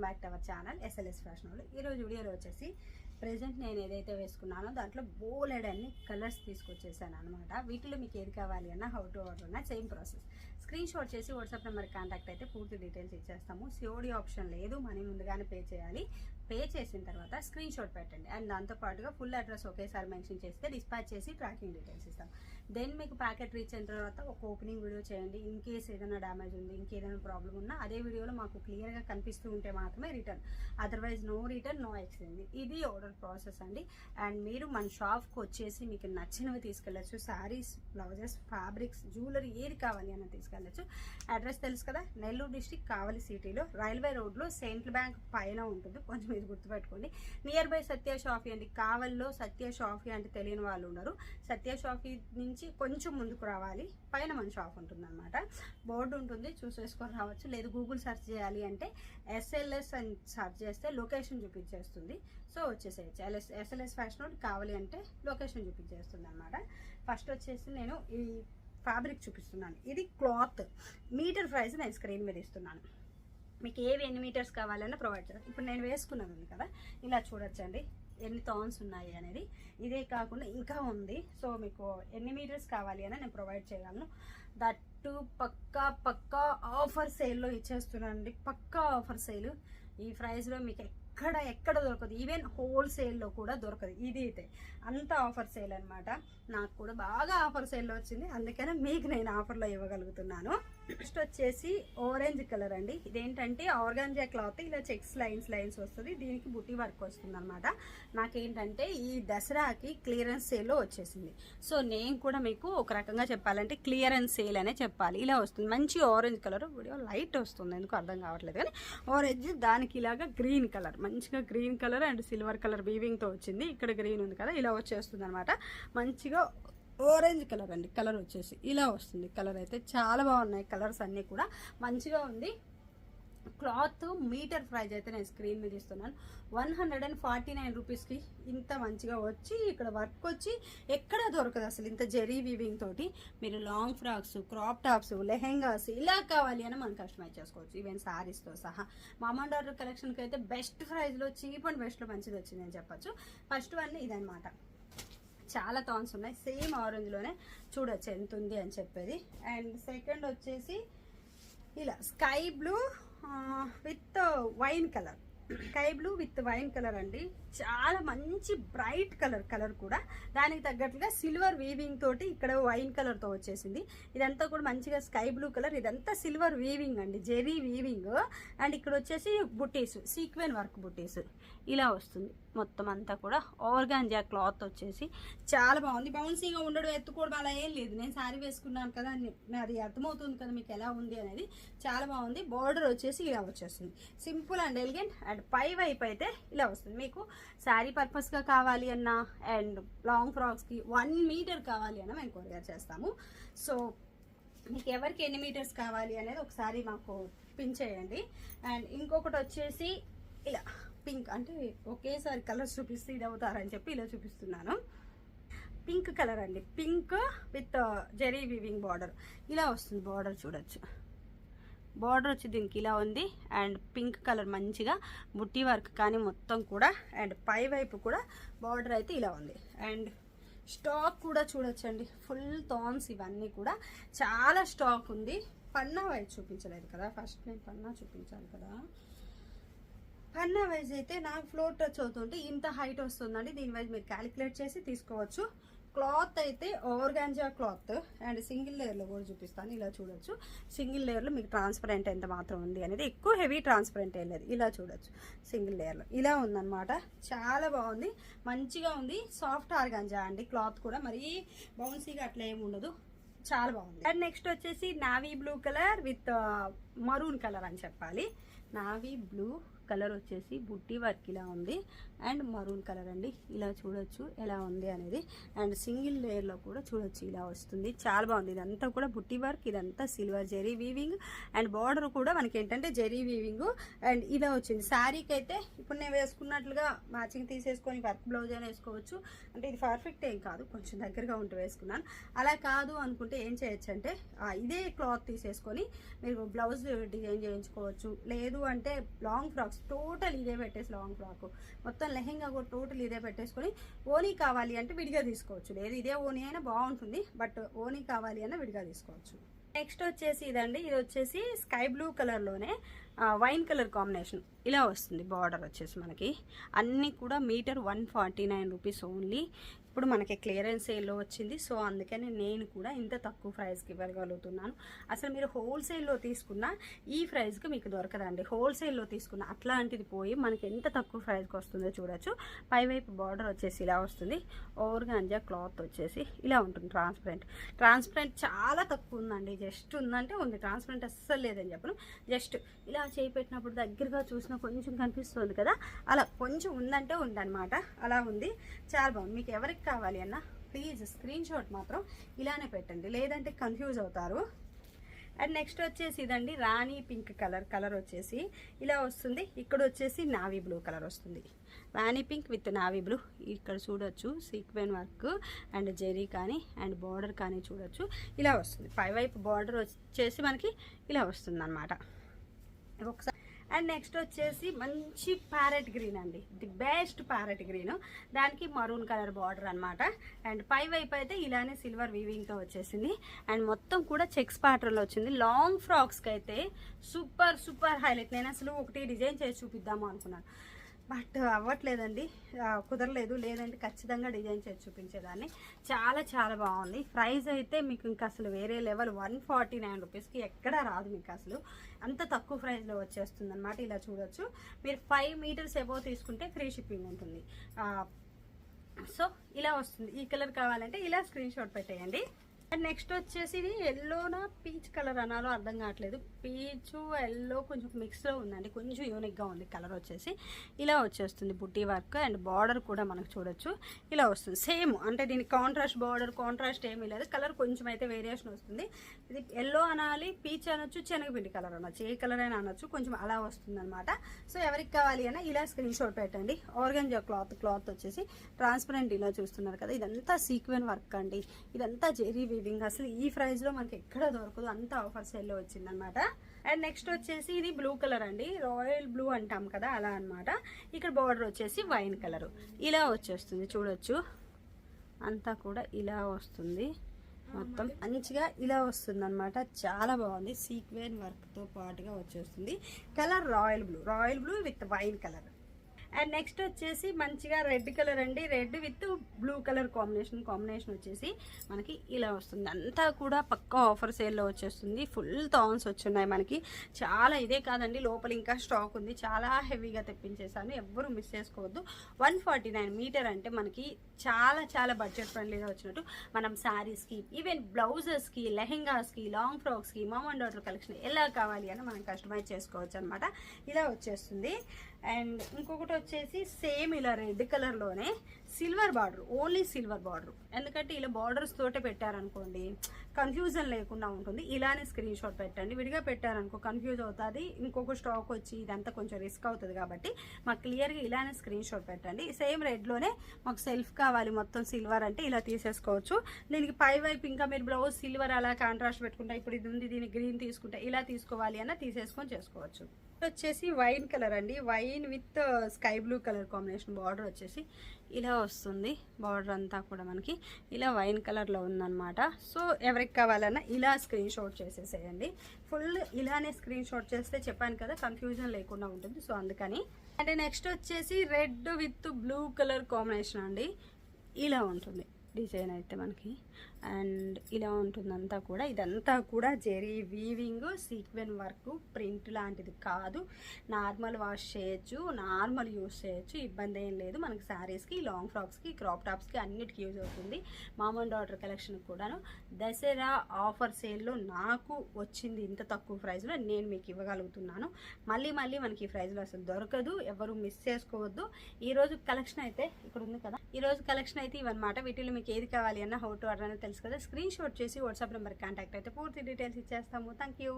Welcome back to our channel SLS fashion వాళ్ళు. ఈరోజు వీడియోలో వచ్చేసి ప్రజెంట్ నేను ఏదైతే వేసుకున్నానో దాంట్లో బోలెడ్ అన్ని కలర్స్ తీసుకొచ్చేసాను అనమాట వీటిలో మీకు ఏది కావాలి అన్న హౌ టు ఆర్డర్ అన్న సేమ్ ప్రాసెస్ స్క్రీన్ షాట్ చేసి వాట్సాప్ నెంబర్ కాంటాక్ట్ అయితే పూర్తి డీటెయిల్స్ ఇచ్చేస్తాము. సిఓడి ఆప్షన్ లేదు మనీ ముందుగానే పే చేయాలి. పే చేసిన తర్వాత స్క్రీన్ షాట్ పెట్టండి. అండ్ దాంతోపాటుగా ఫుల్ అడ్రస్ ఒకేసారి మెన్షన్ చేస్తే డిస్పాచ్ చేసి ట్రాకింగ్ డీటెయిల్స్ ఇస్తాం. దెన్ మీకు ప్యాకెట్ రీచ్ అయిన తర్వాత ఒక ఓపెనింగ్ వీడియో చేయండి. ఇన్ కేస్ ఏదైనా డ్యామేజ్ ఉంది ఇంకేదైనా ప్రాబ్లం ఉన్నా అదే వీడియోలో మాకు క్లియర్గా కనిపిస్తూ ఉంటే మాత్రమే return. Otherwise no return no exchange ఇది ఆర్డర్ ప్రాసెస్ అండి. అండ్ మీరు మన షాప్కి వచ్చేసి మీకు నచ్చినవి తీసుకెళ్ళచ్చు. శారీస్ బ్లౌజెస్ ఫ్యాబ్రిక్స్ జ్యువెలరీ ఏది కావాలి అన్న తీసుకెళ్ళచ్చు. అడ్రస్ తెలుసు కదా? నెల్లూరు డిస్టిక్ కావలి సిటీలో రైల్వే రోడ్లో సెంట్రల్ బ్యాంక్ పైన ఉంటుంది. కొంచెం ఇది గుర్తుపెట్టుకోండి. నియర్ బై సత్య షాఫీ అండి. కావల్లో సత్య షాఫీ అంటే తెలియని వాళ్ళు ఉన్నారు. సత్య షాఫీ నుంచి కొంచెం ముందుకు రావాలి. పైన మన షాప్ ఉంటుందన్నమాట. బోర్డు ఉంటుంది. చూసేసుకొని రావచ్చు. లేదు గూగుల్ సెర్చ్ చేయాలి అంటే ఎస్ఎల్ఎస్ అని సెర్చ్ చేస్తే లొకేషన్ చూపించేస్తుంది. సో వచ్చేసేయచ్చు. ఎల్ఎస్ ఎస్ఎల్ఎస్ ఫ్యాషన్ కావాలి అంటే లొకేషన్ చూపించేస్తుంది అనమాట ఫస్ట్ వచ్చేసి నేను ఈ ఫ్యాబ్రిక్ చూపిస్తున్నాను. ఇది క్లాత్ మీటర్ ప్రైస్ నేను స్క్రీన్ మీద ఇస్తున్నాను. మీకు ఏవి ఎన్ని మీటర్స్ కావాలన్నా ప్రొవైడ్ చేస్తాను ఇప్పుడు నేను వేసుకున్నాను ఉంది కదా ఇలా చూడొచ్చండి. ఎన్ని థాన్స్ ఉన్నాయి అనేది. ఇదే కాకుండా ఇంకా ఉంది. సో మీకు ఎన్ని మీటర్స్ కావాలి అని నేను ప్రొవైడ్ చేయగలను. దట్టు పక్కా పక్కా ఆఫర్ సేల్లో ఇచ్చేస్తున్నానండి. పక్కా ఆఫర్ సేల్ ఈ ప్రైస్లో మీకు ఎక్కడ ఎక్కడ దొరకదు. ఈవెన్ హోల్సేల్లో కూడా దొరకదు. ఇది అయితే అంత ఆఫర్ సేల్ అనమాట నాకు కూడా బాగా ఆఫర్ సేల్లో వచ్చింది. అందుకనే మీకు నేను ఆఫర్లో ఇవ్వగలుగుతున్నాను. నెక్స్ట్ వచ్చేసి ఆరెంజ్ కలర్ అండి. ఇదేంటంటే ఆర్గాన్జా క్లాత్ ఇలా చెక్స్ లైన్స్ లైన్స్ వస్తుంది. దీనికి బుట్టి వర్క్ వస్తుంది అనమాట నాకేంటంటే ఈ దసరాకి క్లియరెన్స్ సేల్లో వచ్చేసింది. సో నేను కూడా మీకు ఒక రకంగా చెప్పాలంటే క్లియరెన్స్ సేల్ అనే చెప్పాలి. ఇలా వస్తుంది. మంచి ఆరెంజ్ కలర్ వీడియో లైట్ వస్తుంది. ఎందుకు అర్థం కావట్లేదు కానీ ఆరెంజ్ దానికి ఇలాగా గ్రీన్ కలర్ మంచిగా green colour and silver colour వీవింగ్తో వచ్చింది. ఇక్కడ గ్రీన్ ఉంది కదా ఇలా వచ్చేస్తుంది అనమాట మంచిగా ఆరెంజ్ కలర్ అండి కలర్ వచ్చేసి ఇలా వస్తుంది. కలర్ అయితే చాలా బాగున్నాయి కలర్స్ అన్నీ కూడా మంచిగా ఉంది. క్లాత్ మీటర్ ప్రైజ్ అయితే నేను స్క్రీన్ మీద ఇస్తున్నాను one hundred and forty nine రూపీస్కి ఇంత మంచిగా వచ్చి ఇక్కడ వర్క్ వచ్చి ఎక్కడ దొరకదు అసలు ఇంత జెరీ వీవింగ్ తోటి. మీరు long frocks crop tops lehengas ఇలా కావాలి అని మనం కస్టమైజ్ చేసుకోవచ్చు. ఈవెన్ శారీస్తో సహా. మా అమ్మ ఆర్డర్ కలెక్షన్కి అయితే బెస్ట్ ప్రైస్లో చీప్ అండ్ బెస్ట్లో మంచిది వచ్చింది అని చెప్పచ్చు. ఫస్ట్ వన్ ఇదనమాట చాలా థాన్స్ ఉన్నాయి. సేమ్ ఆరెంజ్లోనే చూడొచ్చు ఎంత ఉంది అని చెప్పేది. అండ్ సెకండ్ వచ్చేసి ఇలా sky blue with wine colour sky blue with wine colour అండి. చాలా మంచి బ్రైట్ కలర్ కలర్ కూడా. దానికి తగ్గట్టుగా సిల్వర్ వీవింగ్ తోటి ఇక్కడ వైన్ కలర్తో వచ్చేసింది. ఇదంతా కూడా మంచిగా స్కై బ్లూ కలర్. ఇదంతా సిల్వర్ వీవింగ్ అండి జెరీ వీవింగ్ అండ్ ఇక్కడ వచ్చేసి బుట్టీస్ సీక్వెన్ వర్క్ బుట్టీస్ ఇలా వస్తుంది. మొత్తం అంతా కూడా ఆర్గాంజా క్లాత్ వచ్చేసి. చాలా బాగుంది. బౌన్సీగా ఉండడం ఎత్తుకోవడం అలా ఏం లేదు. నేను శారీ వేసుకున్నాను కదా అని అది అర్థమవుతుంది కదా మీకు ఎలా ఉంది అనేది. చాలా బాగుంది. బార్డర్ వచ్చేసి ఇలా వచ్చేస్తుంది. సింపుల్ అండ్ ఎలిగెంట్ అండ్ పై వైపు అయితే ఇలా వస్తుంది. మీకు శారీ పర్పస్గా కావాలి అన్నా అండ్ లాంగ్ ఫ్రాక్స్కి వన్ మీటర్ కావాలి అన్న మేము కొరియర్ చేస్తాము. సో మీకు ఎవరికి ఎన్ని మీటర్స్ కావాలి అనేది ఒకసారి మాకు పిన్ చేయండి. అండ్ ఇంకొకటి వచ్చేసి ఇలా పింక్ అంటే ఒకేసారి కలర్స్ చూపిస్తే ఇది అవుతారని చెప్పి ఇలా చూపిస్తున్నాను. పింక్ కలర్ అండి. Pink with zari weaving border ఇలా వస్తుంది బార్డర్ చూడొచ్చు. బార్డర్ వచ్చి దీనికి ఇలా ఉంది. అండ్ పింక్ కలర్ మంచిగా బుట్టి వర్క్ కానీ మొత్తం కూడా అండ్ పై వైపు కూడా బార్డర్ అయితే ఇలా ఉంది. అండ్ స్టాక్ కూడా చూడొచ్చండి. ఫుల్ థాన్స్ ఇవన్నీ కూడా. చాలా స్టాక్ ఉంది. పన్నా వైజ్ చూపించలేదు కదా. ఫస్ట్ నేను పన్నా చూపించాలి కదా. పన్నా వైజ్ అయితే నాకు ఫ్లోర్ టచ్ అవుతుంటే ఇంత హైట్ వస్తుందండి. దీని వైజ్ మీరు క్యాలిక్యులేట్ చేసి తీసుకోవచ్చు. క్లాత్ అయితే ఆర్గాంజా క్లాత్ అండ్ సింగిల్ లేయర్లో కూడా చూపిస్తాను. ఇలా చూడొచ్చు. సింగిల్ లేయర్లో మీకు ట్రాన్స్పరెంట్ ఎంత మాత్రం ఉంది అనేది ఎక్కువ హెవీ ట్రాన్స్పరెంట్ ఏం లేదు. ఇలా చూడొచ్చు. సింగిల్ లేయర్లో. ఇలా ఉందన్నమాట. చాలా బాగుంది. మంచిగా ఉంది. సాఫ్ట్ ఆర్గాంజా అండి క్లాత్ కూడా. మరీ బౌన్సీగా అట్లా ఏమి ఉండదు. చాలా బాగుంది. అండ్ నెక్స్ట్ వచ్చేసి navy blue colour with maroon colour అని చెప్పాలి. నావీ బ్లూ కలర్ వచ్చేసి బుట్టి వర్క్ ఇలా ఉంది. అండ్ మరూన్ కలర్ అండి. ఇలా చూడొచ్చు ఎలా ఉంది అనేది. అండ్ సింగిల్ లేయర్లో కూడా చూడొచ్చు ఇలా వస్తుంది. చాలా బాగుంది. ఇదంతా కూడా బుట్టి వర్క్ ఇదంతా silver zari weaving. And border కూడా మనకి ఏంటంటే జెరీ వీవింగ్. అండ్ ఇలా వచ్చింది. శారీకి అయితే ఇప్పుడు నేను వేసుకున్నట్లుగా మ్యాచింగ్ తీసేసుకొని వర్క్ బ్లౌజ్ అని వేసుకోవచ్చు. అంటే ఇది పర్ఫెక్ట్ ఏం కాదు. కొంచెం దగ్గరగా ఉంటూ వేసుకున్నాను. అలా కాదు అనుకుంటే ఏం చేయొచ్చు అంటే ఇదే క్లాత్ తీసేసుకొని మీరు బ్లౌజ్ డిజైన్ చేయించుకోవచ్చు. లేదు అంటే లాంగ్ ఫ్రాక్స్. టోటల్ ఇదే పెట్టేసి లాంగ్ ఫ్రాక్. మొత్తం లెహెంగా కూడా టోటల్ ఇదే పెట్టేసుకొని ఓనీ కావాలి అంటే విడిగా తీసుకోవచ్చు. లేదు ఇదే ఓనీ అయినా బాగుంటుంది బట్ ఓనీ కావాలి అన్న విడిగా తీసుకోవచ్చు. నెక్స్ట్ వచ్చేసి ఇదండి. ఇది వచ్చేసి స్కై బ్లూ కలర్లోనే వైన్ కలర్ కాంబినేషన్. ఇలా వస్తుంది. బార్డర్ వచ్చేసి మనకి. అన్నీ కూడా meter one forty nine rupees only. ఇప్పుడు మనకి క్లియరెన్స్ సేల్లో వచ్చింది. సో అందుకని నేను కూడా ఇంత తక్కువ ప్రైస్కి ఇవ్వగలుగుతున్నాను. అసలు మీరు హోల్సేల్లో తీసుకున్న ఈ ప్రైస్కి మీకు దొరకదండి. హోల్సేల్లో తీసుకున్న అట్లాంటిది పోయి మనకి ఎంత తక్కువ ప్రైస్కి వస్తుందో చూడొచ్చు. పైవైపు బార్డర్ వచ్చేసి ఇలా వస్తుంది. ఓవర్గాంజా క్లాత్ వచ్చేసి ఇలా ఉంటుంది ట్రాన్స్పరెంట్. ట్రాన్స్పరెంట్ చాలా తక్కువ ఉందండి. జస్ట్ ఉందంటే ఉంది. ట్రాన్స్పరెంట్ అస్సలు లేదని చెప్పను. జస్ట్ ఇలా చేయి పెట్టినప్పుడు దగ్గరగా చూసినా కొంచెం కనిపిస్తుంది కదా. అలా కొంచెం ఉందంటే ఉందన్నమాట. అలా ఉంది. చాలా బాగుంది. మీకు ఎవరికి కావాలి అన్న. ప్లీజ్ స్క్రీన్ షాట్ మాత్రం ఇలానే పెట్టండి. లేదంటే కన్ఫ్యూజ్ అవుతారు. అండ్ నెక్స్ట్ వచ్చేసి ఇదండి రాణి పింక్ కలర్ కలర్ వచ్చేసి ఇలా వస్తుంది. ఇక్కడ వచ్చేసి నావీ బ్లూ కలర్ వస్తుంది. Rani pink with navy blue. ఇక్కడ చూడొచ్చు సీక్వెన్ వర్క్ అండ్ జెరీ కానీ అండ్ బార్డర్ కానీ చూడొచ్చు. ఇలా వస్తుంది. పై వైపు బార్డర్ వచ్చేసి మనకి ఇలా వస్తుంది అనమాట ఒకసారి అండ్ నెక్స్ట్ వచ్చేసి మంచి ప్యారెట్ గ్రీన్ అండి. The best parrot green. దానికి మరూన్ కలర్ బార్డర్ అనమాట అండ్ పై వైపు అయితే ఇలానే సిల్వర్ వీవింగ్తో వచ్చేసింది. అండ్ మొత్తం కూడా చెక్స్ ప్యాటర్న్లో వచ్చింది. లాంగ్ ఫ్రాక్స్కి అయితే సూపర్ సూపర్ హైలైట్. నేను అసలు ఒకటి డిజైన్ చేసి చూపిద్దాము అనుకున్నాను. బట్ అవ్వట్లేదండి. కుదరలేదు. లేదంటే ఖచ్చితంగా డిజైన్ చేసి చూపించేదాన్ని. చాలా చాలా బాగుంది. ప్రైస్ అయితే మీకు ఇంకా అసలు వేరే లెవెల్. వన్ ఫార్టీ నైన్ రూపీస్కి ఎక్కడా రాదు మీకు అసలు. అంత తక్కువ ప్రైస్లో వచ్చేస్తుంది అనమాట ఇలా చూడొచ్చు. మీరు ఫైవ్ మీటర్స్ ఎబో తీసుకుంటే ఫ్రీ షిప్పింగ్ ఉంటుంది. సో ఇలా వస్తుంది. ఈ కలర్ కావాలంటే ఇలా స్క్రీన్ షాట్ పెట్టేయండి. నెక్స్ట్ వచ్చేసి ఇది ఎల్లోనా పీచ్ కలర్ అనాలో అర్థం కావట్లేదు. పీచ్ ఎల్లో కొంచెం మిక్స్లో ఉందండి. కొంచెం యూనిక్గా ఉంది కలర్ వచ్చేసి. ఇలా వచ్చేస్తుంది బుట్టి వర్క్ అండ్ బార్డర్ కూడా మనకు చూడొచ్చు. ఇలా వస్తుంది. సేమ్ అంటే దీని కాంట్రాస్ట్ బార్డర్ కాంట్రాస్ట్ ఏమీ లేదు. కలర్ కొంచెం అయితే వేరియేషన్ వస్తుంది. ఇది ఎల్లో అనాలి పీచ్ అనొచ్చు శనగపిండి కలర్ అనొచ్చు. ఏ కలర్ అయినా అనొచ్చు. కొంచెం అలా వస్తుందన్నమాట. సో ఎవరికి కావాలి అయినా ఇలా స్క్రీన్ షాట్ పెట్టండి. ఆర్గంజా క్లాత్ క్లాత్ వచ్చేసి ట్రాన్స్పరెంట్ ఇలా చూస్తున్నారు కదా. ఇదంతా సీక్వెన్ వర్క్ అండి. ఇదంతా జెరీ వీవింగ్ అసలు ఈ ప్రైస్లో మనకి ఎక్కడ దొరకదు. అంత ఆఫర్ సేల్లో వచ్చిందనమాట అండ్ నెక్స్ట్ వచ్చేసి ఇది బ్లూ కలర్ అండి. రాయల్ బ్లూ అంటాం కదా అలా అనమాట ఇక్కడ బార్డర్ వచ్చేసి వైన్ కలర్ ఇలా వచ్చేస్తుంది చూడొచ్చు. అంతా కూడా ఇలా వస్తుంది. మొత్తం మంచిగా ఇలా వస్తుంది అనమాట చాలా బాగుంది. సీక్వెన్ వర్క్తో పాటుగా వచ్చేస్తుంది. Colour royal blue royal blue with wine colour and next వచ్చేసి మంచిగా రెడ్ కలర్ అండి. Red with blue colour combination combination వచ్చేసి మనకి ఇలా వస్తుంది. అంతా కూడా పక్కా ఆఫర్ సేల్లో వచ్చేస్తుంది. ఫుల్ థాన్స్ వచ్చున్నాయి మనకి. చాలా ఇదే కాదండి లోపల ఇంకా స్టాక్ ఉంది. చాలా హెవీగా తెప్పించేసాను ఎవ్వరూ మిస్ చేసుకోవద్దు. వన్ ఫార్టీ నైన్ మీటర్ అంటే మనకి చాలా చాలా బడ్జెట్ ఫ్రెండ్లీగా వచ్చినట్టు మనం శారీస్కి ఈవెన్ బ్లౌజెస్కి లెహెంగాస్కి లాంగ్ ఫ్రాక్స్కి మామ్ అండ్ డాటర్ కలెక్షన్ ఎలా కావాలి అని మనం కస్టమైజ్ చేసుకోవచ్చు అనమాట ఇలా వచ్చేస్తుంది. అండ్ ఇంకొకటి వచ్చేసి సేమ్ ఇలా రెడ్ కలర్లోనే silver border only silver border. ఎందుకంటే ఇలా బార్డర్స్ తోటే పెట్టారనుకోండి కన్ఫ్యూజన్ లేకుండా ఉంటుంది. ఇలానే స్క్రీన్ షాట్ పెట్టండి. విడిగా పెట్టారనుకో కన్ఫ్యూజ్ అవుతుంది. ఇంకొక స్టాక్ వచ్చి ఇదంతా కొంచెం రిస్క్ అవుతుంది కాబట్టి మాకు క్లియర్గా ఇలానే స్క్రీన్ షాట్ పెట్టండి. సేమ్ రెడ్లోనే మాకు సెల్ఫ్ కావాలి మొత్తం సిల్వర్ అంటే ఇలా తీసేసుకోవచ్చు. దీనికి పై వైపు ఇంకా మీరు బ్లౌజ్ సిల్వర్ అలా కాంట్రాస్ట్ పెట్టుకుంటా ఇప్పుడు ఇది ఉంది దీన్ని గ్రీన్ తీసుకుంటా ఇలా తీసుకోవాలి అన్న తీసేసుకొని చేసుకోవచ్చు. వచ్చేసి వైన్ కలర్ అండి. Wine with sky blue colour combination border వచ్చేసి ఇలా వస్తుంది. బార్డర్ అంతా కూడా మనకి ఇలా వైన్ కలర్లో ఉందన్నమాట. సో ఎవరికి కావాలన్నా ఇలా స్క్రీన్ షాట్ చేసేసేయండి. ఫుల్ ఇలానే స్క్రీన్ షాట్ చేస్తే చెప్పాను కదా కన్ఫ్యూజన్ లేకుండా ఉంటుంది. సో అందుకని. అంటే నెక్స్ట్ వచ్చేసి red with blue colour combination అండి. ఇలా ఉంటుంది. డిజైన్ అయితే మనకి. అండ్ ఇలా ఉంటుందంతా కూడా. ఇదంతా కూడా zari weaving sequin work print లాంటిది కాదు. నార్మల్ వాష్ చేయొచ్చు నార్మల్ యూస్ చేయొచ్చు. ఇబ్బంది ఏం లేదు. మనకి శారీస్కి లాంగ్ ఫ్రాక్స్కి క్రాప్ టాప్స్కి అన్నిటికీ యూజ్ అవుతుంది. మామూలు డాటర్ కలెక్షన్ కూడాను. దసరా ఆఫర్ సేల్లో నాకు వచ్చింది ఇంత తక్కువ ప్రైస్లో. నేను మీకు ఇవ్వగలుగుతున్నాను. మళ్ళీ మళ్ళీ మనకి ఈ ప్రైస్లో అసలు దొరకదు. ఎవరు మిస్ చేసుకోవద్దు. ఈరోజు కలెక్షన్ అయితే ఇక్కడ ఉంది కదా. ఈ రోజు కలెక్షన్ అయితే ఇవన్నమాట. వీటిలో మీకు ఏది కావాలి అన్న హౌ టు ఆర్డర్ అనేది తెలుసు కదా? స్క్రీన్ షాట్ చేసి వాట్సాప్ నెంబర్ కాంటాక్ట్ అయితే పూర్తి డీటెయిల్స్ ఇచ్చేస్తాము. Thank you